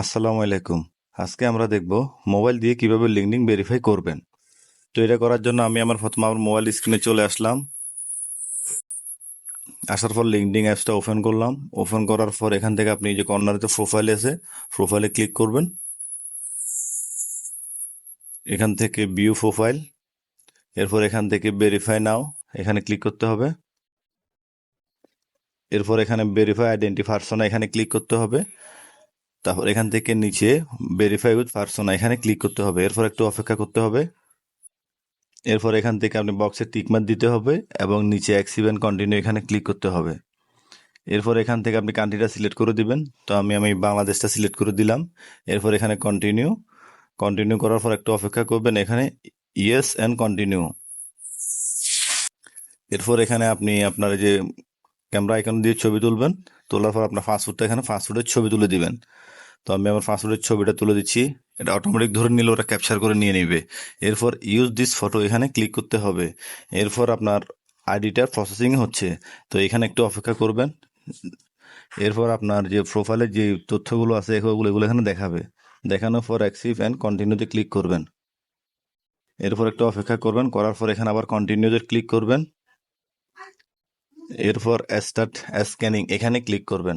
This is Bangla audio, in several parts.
আসসালামু আলাইকুম। আজকে আমরা দেখব মোবাইল দিয়ে কীভাবে লিঙ্কডিন ভেরিফাই করবেন। তো এটা করার জন্য আমি আমার প্রথমে আমার মোবাইল স্ক্রিনে চলে আসলাম। আসার পর লিঙ্কডিন অ্যাপসটা ওপেন করলাম। ওপেন করার পর এখান থেকে আপনি যে কর্নারে তো প্রোফাইল আছে, প্রোফাইলে ক্লিক করবেন। এখান থেকে ভিউ প্রোফাইল, এরপর এখান থেকে ভেরিফাই নাও, এখানে ক্লিক করতে হবে। এরপর এখানে ভেরিফাই আইডেন্টি পার্সোনা এখানে ক্লিক করতে হবে। তারপর এখান থেকে নিচে ভেরিফাই উইথ পার্সোনা এখানে ক্লিক করতে হবে। এরপর একটু অপেক্ষা করতে হবে। এরপর এখান থেকে আপনি বক্সে টিকমার দিতে হবে এবং নিচে অ্যাক্সিভেন্ট কন্টিনিউ এখানে ক্লিক করতে হবে। এরপর এখান থেকে আপনি কান্ট্রিটা সিলেক্ট করে দিবেন। তো আমি আমি বাংলাদেশটা সিলেক্ট করে দিলাম। এরপর এখানে কন্টিনিউ কন্টিনিউ করার পর একটু অপেক্ষা করবেন এখানে ইয়েস অ্যান্ড কন্টিনিউ এরপর এখানে আপনি আপনার যে ক্যামেরা আইকন দিয়ে ছবি তুলবেন। তোলার পর আপনার ফাস্টফুডটা এখানে ফাস্টফুডের ছবি তুলে দিবেন। তো আমি আমার ফাস্টফুডের ছবিটা তুলে দিচ্ছি। এটা অটোমেটিক ধরে নিলে ওরা ক্যাপচার করে নিয়ে নেবে। এরপর ইউজ দিস ফটো এখানে ক্লিক করতে হবে। এরপর আপনার আইডিটা প্রসেসিং হচ্ছে। তো এখানে একটু অপেক্ষা করবেন। এরপর আপনার যে প্রোফাইলে যে তথ্যগুলো আছে, এগুলো এগুলো এখানে দেখাবে। দেখানোর পর অ্যাক্সিভ অ্যান্ড কন্টিনিউতে ক্লিক করবেন। এরপর একটু অপেক্ষা করবেন। করার পর এখানে আবার কন্টিনিউতে ক্লিক করবেন। এরপর স্টার্ট স্ক্যানিং এখানে ক্লিক করবেন।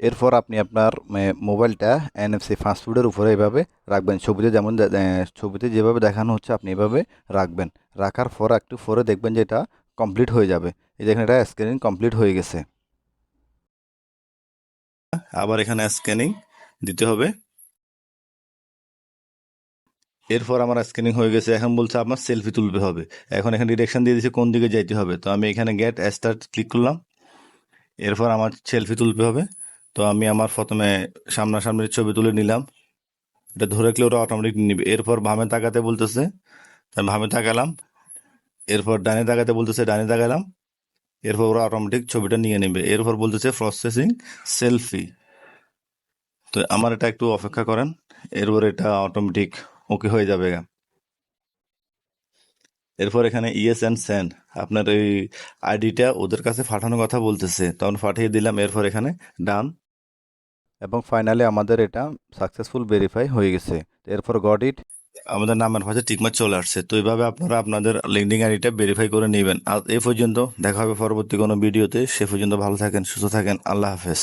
এরপর আপনি আপনার মে- মোবাইলটা এনএফসি ফাস্টফুডের উপরে এভাবে রাখবেন। ছবিতে যেমন ছবিতে যেভাবে দেখানো হচ্ছে, আপনি এভাবে রাখবেন। রাখার পর একটু পরে দেখবেন যে এটা কমপ্লিট হয়ে যাবে। এই দেখেন, এটা স্ক্রিনিং কমপ্লিট হয়ে গেছে। আবার এখানে স্ক্যানিং দিতে হবে। এরপর আমার স্ক্যানিং হয়ে গেছে। এখন বলছে আপনার সেলফি তুলতে হবে। এখন এখানে ডিরেকশন দিয়ে দিচ্ছে কোন দিকে যাইতে হবে। তো আমি এখানে গেট স্টার্ট ক্লিক করলাম। এরপর আমার সেলফি তুলতে হবে। তো আমি আমার প্রথমে সামনাসামনির ছবি তুলে নিলাম। এটা ধরে রাখলে ওরা অটোমেটিক নিবে। এরপর ভামে তাকাতে বলতেছে আমি ভামে তাকালাম। এরপর ডানে তাকাতে বলতেছে, ডানে তাকালাম। এরপর ওরা অটোমেটিক ছবিটা নিয়ে নেবে। এরপর বলতেছে প্রসেসিং সেলফি তো আমার এটা একটু অপেক্ষা করেন। এরপর এটা অটোমেটিক ওকে হয়ে যাবে। এরপর এখানে ইয়েস অ্যান্ড সেন্ড আপনার এই আইডিটা ওদের কাছে পাঠানোর কথা বলতেছে। তখন পাঠিয়ে দিলাম, এরপর এখানে ডান। এবং ফাইনালি আমাদের এটা সাকসেসফুল ভেরিফাই হয়ে গেছে। এরপর গড ইট। আমাদের নামের পাশে টিকমার চলে আসছে। তো এইভাবে আপনারা আপনাদের লিঙ্কডিন আইডিটা ভেরিফাই করে নেবেন। আর এ পর্যন্ত দেখা হবে পরবর্তী কোনো ভিডিওতে। সে পর্যন্ত ভালো থাকেন, সুস্থ থাকেন। আল্লাহ হাফেজ।